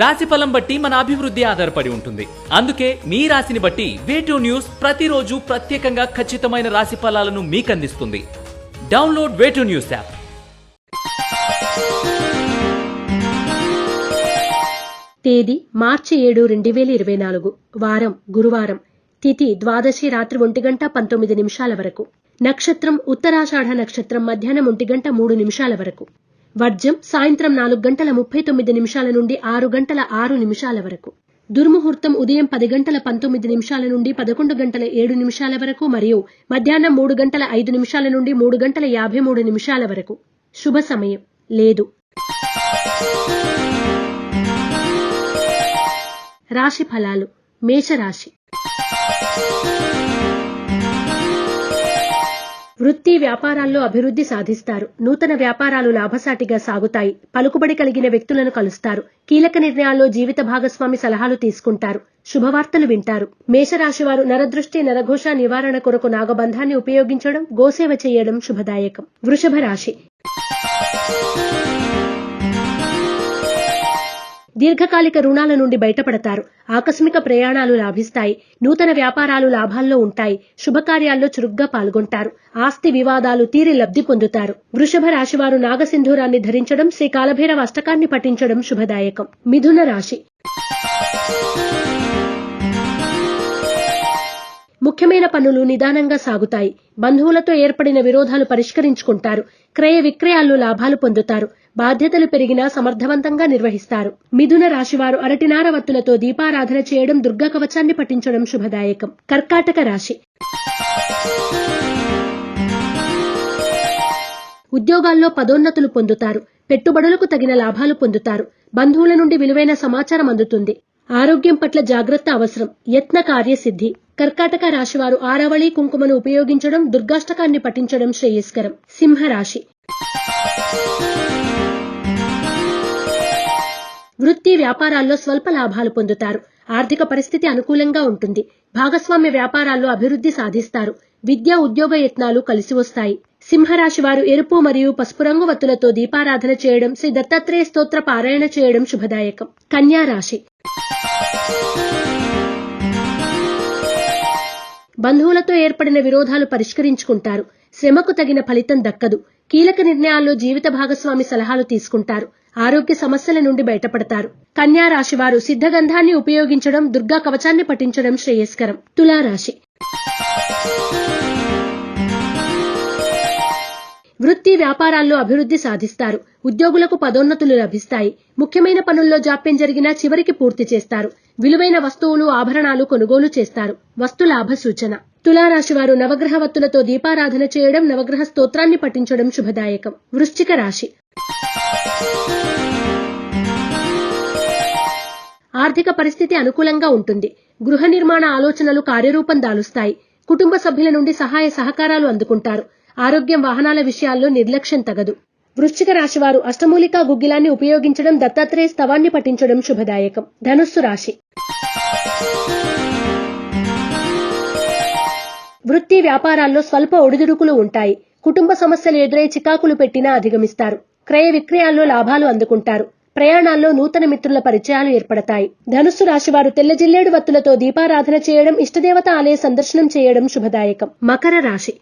రాశి ఫలం బట్టి మన అభివృద్ధి ఆధారపడి ఉంటుంది. అందుకే మీ రాశిని బట్టి వేటూ న్యూస్ ప్రతిరోజు ప్రత్యేకంగా ఖచ్చితమైన రాశి ఫలాలను మీకు అందిస్తుంది డౌన్లోడ్ వేటూ న్యూస్ యాప్ తేదీ మార్చి ఏడు రెండు వేల ఇరవై నాలుగు వారం గురువారం. తిథి ద్వాదశి రాత్రి ఒంటి గంట పంతొమ్మిది నిమిషాల వరకు. నక్షత్రం ఉత్తరాషాఢ నక్షత్రం మధ్యాహ్నం ఒంటి గంట మూడు నిమిషాల వరకు. వర్జం సాయంత్రం నాలుగు గంటల ముప్పై తొమ్మిది నిమిషాల నుండి ఆరు గంటల ఆరు నిమిషాల వరకు. దుర్ముహూర్తం ఉదయం పది గంటల పంతొమ్మిది నిమిషాల నుండి పదకొండు గంటల ఏడు నిమిషాల వరకు మరియు మధ్యాహ్నం మూడు గంటల ఐదు నిమిషాల నుండి మూడు గంటల యాభై మూడు నిమిషాల వరకు. శుభ సమయం. లేదు. రాశి ఫలాలు. మేషరాశి. వృత్తి వ్యాపారాల్లో అభివృద్ధి సాధిస్తారు. నూతన వ్యాపారాలు లాభసాటిగా సాగుతాయి. పలుకుబడి కలిగిన వ్యక్తులను కలుస్తారు. కీలక నిర్ణయాల్లో జీవిత భాగస్వామి సలహాలు తీసుకుంటారు. శుభవార్తలు వింటారు. మేషరాశివారు నరదృష్టి నరఘోష నివారణ కొరకు నాగబంధాన్ని ఉపయోగించడం గోసేవ చేయడం శుభదాయకం. వృషభ రాశి దీర్ఘకాలిక రుణాల నుండి బయటపడతారు. ఆకస్మిక ప్రయాణాలు లాభిస్తాయి. నూతన వ్యాపారాలు లాభాల్లో ఉంటాయి. శుభకార్యాల్లో చురుగ్గా పాల్గొంటారు. ఆస్తి వివాదాలు తీరి లబ్ధి పొందుతారు. వృషభ రాశివారు నాగసింధూరాన్ని ధరించడం శ్రీ కాలభైరవ అష్టకాన్ని పఠించడం శుభదాయకం. మిథున రాశి ముఖ్యమైన పనులు నిదానంగా సాగుతాయి. బంధువులతో ఏర్పడిన విరోధాలు పరిష్కరించుకుంటారు. క్రయ విక్రయాల్లో లాభాలు పొందుతారు. బాధ్యతలు పెరిగినా సమర్థవంతంగా నిర్వహిస్తారు. మిథున రాశివారు అరటినార వత్తులతో దీపారాధన చేయడం దుర్గా కవచాన్ని పఠించడం శుభదాయకం. కర్కాటక రాశి. ఉద్యోగాల్లో పదోన్నతులు పొందుతారు. పెట్టుబడులకు తగిన లాభాలు పొందుతారు. బంధువుల నుండి విలువైన సమాచారం అందుతుంది. ఆరోగ్యం పట్ల జాగ్రత్త అవసరం. యత్న కార్యసిద్ధి. కర్కాటక రాశివారు ఆరవళి కుంకుమను ఉపయోగించడం దుర్గాష్టకాన్ని పఠించడం శ్రేయస్కరం. సింహరాశి. వృత్తి వ్యాపారాల్లో స్వల్ప లాభాలు పొందుతారు. ఆర్థిక పరిస్థితి అనుకూలంగా ఉంటుంది. భాగస్వామ్య వ్యాపారాల్లో అభివృద్ధి సాధిస్తారు. విద్యా ఉద్యోగ యత్నాలు కలిసి వస్తాయి. సింహరాశి వారు ఎరుపు మరియు పసుపు రంగు వత్తులతో దీపారాధన చేయడం శ్రీ దత్తాత్రేయ స్తోత్ర పారాయణ చేయడం శుభదాయకం. కన్యా రాశి. బంధువులతో ఏర్పడిన విరోధాలు పరిష్కరించుకుంటారు. శ్రమకు తగిన ఫలితం దక్కదు. కీలక నిర్ణయాల్లో జీవిత భాగస్వామి సలహాలు తీసుకుంటారు. ఆరోగ్య సమస్యల నుండి బయటపడతారు. కన్యా రాశి వారు సిద్ధగంధాన్ని ఉపయోగించడం దుర్గా కవచాన్ని పఠించడం శ్రేయస్కరం. తులారాశి. వృత్తి వ్యాపారాల్లో అభివృద్ధి సాధిస్తారు. ఉద్యోగులకు పదోన్నతులు లభిస్తాయి. ముఖ్యమైన పనుల్లో జాప్యం జరిగినా చివరికి పూర్తి చేస్తారు. విలువైన వస్తువులు ఆభరణాలు కొనుగోలు చేస్తారు. వస్తు లాభ సూచన. తులారాశివారు నవగ్రహ వత్తులతో దీపారాధన చేయడం నవగ్రహ స్తోత్రాన్ని పఠించడం శుభదాయకం. వృశ్చిక రాశి. ఆర్థిక పరిస్థితి అనుకూలంగా ఉంటుంది. గృహ నిర్మాణ ఆలోచనలు కార్యరూపం దాలుస్తాయి. కుటుంబ సభ్యుల నుండి సహాయ సహకారాలు అందుకుంటారు. ఆరోగ్యం వాహనాల విషయాల్లో నిర్లక్ష్యం తగదు. వృశ్చిక రాశి వారు అష్టమూలికా గుగ్గిలాన్ని ఉపయోగించడం దత్తాత్రేయ స్తవాన్ని పఠించడం శుభదాయకం. ధనుస్సు రాశి. వృత్తి వ్యాపారాల్లో స్వల్ప ఒడిదుడుకులు ఉంటాయి. కుటుంబ సమస్యలు ఎదురై చికాకులు పెట్టినా అధిగమిస్తారు. క్రయ విక్రయాల్లో లాభాలు అందుకుంటారు. ప్రయాణాల్లో నూతన మిత్రుల పరిచయాలు ఏర్పడతాయి. ధనుస్సు రాశి వారు తెల్ల జిల్లేడు వత్తులతో దీపారాధన చేయడం ఇష్టదేవత ఆలయ సందర్శనం చేయడం శుభదాయకం. మకర రాశి.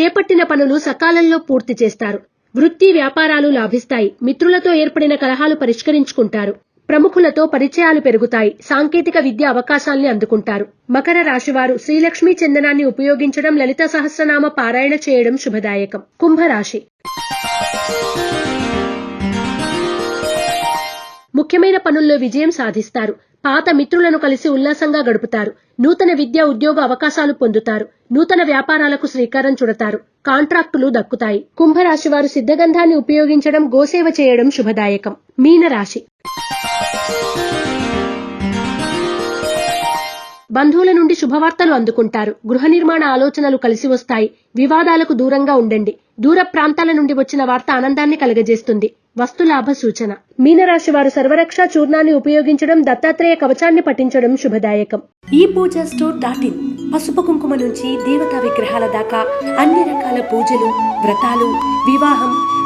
చేపట్టిన పనులు సకాలంలో పూర్తి చేస్తారు. వృత్తి వ్యాపారాలు లాభిస్తాయి. మిత్రులతో ఏర్పడిన కలహాలు పరిష్కరించుకుంటారు. ప్రముఖులతో పరిచయాలు పెరుగుతాయి. సాంకేతిక విద్య అవకాశాల్ని అందుకుంటారు. మకర రాశివారు శ్రీలక్ష్మీ చందనాన్ని ఉపయోగించడం లలిత సహస్రనామ పారాయణ చేయడం శుభదాయకం. కుంభరాశి. ముఖ్యమైన పనుల్లో విజయం సాధిస్తారు. పాత మిత్రులను కలిసి ఉల్లాసంగా గడుపుతారు. నూతన విద్య ఉద్యోగ అవకాశాలు పొందుతారు. నూతన వ్యాపారాలకు శ్రీకారం చుడతారు. కాంట్రాక్టులు దక్కుతాయి. కుంభరాశి వారు సిద్ధగంధాన్ని ఉపయోగించడం గోసేవ చేయడం శుభదాయకం. మీనరాశి. బంధువుల నుండి శుభవార్తలు అందుకుంటారు. గృహ నిర్మాణ ఆలోచనలు కలిసి వస్తాయి. వివాదాలకు దూరంగా ఉండండి. దూర ప్రాంతాల నుండి వచ్చిన వార్త ఆనందాన్ని కలగజేస్తుంది. వస్తులాభ సూచన. మీనరాశి వారు సర్వరక్ష చూర్ణాన్ని ఉపయోగించడం దత్తాత్రేయ కవచాన్ని పఠించడం శుభదాయకం. ఈ పూజ స్టోర్ డాట్ ఇన్. పసుపు కుంకుమ నుంచి దేవతా విగ్రహాల దాకా అన్ని రకాల పూజలు వ్రతాలు వివాహం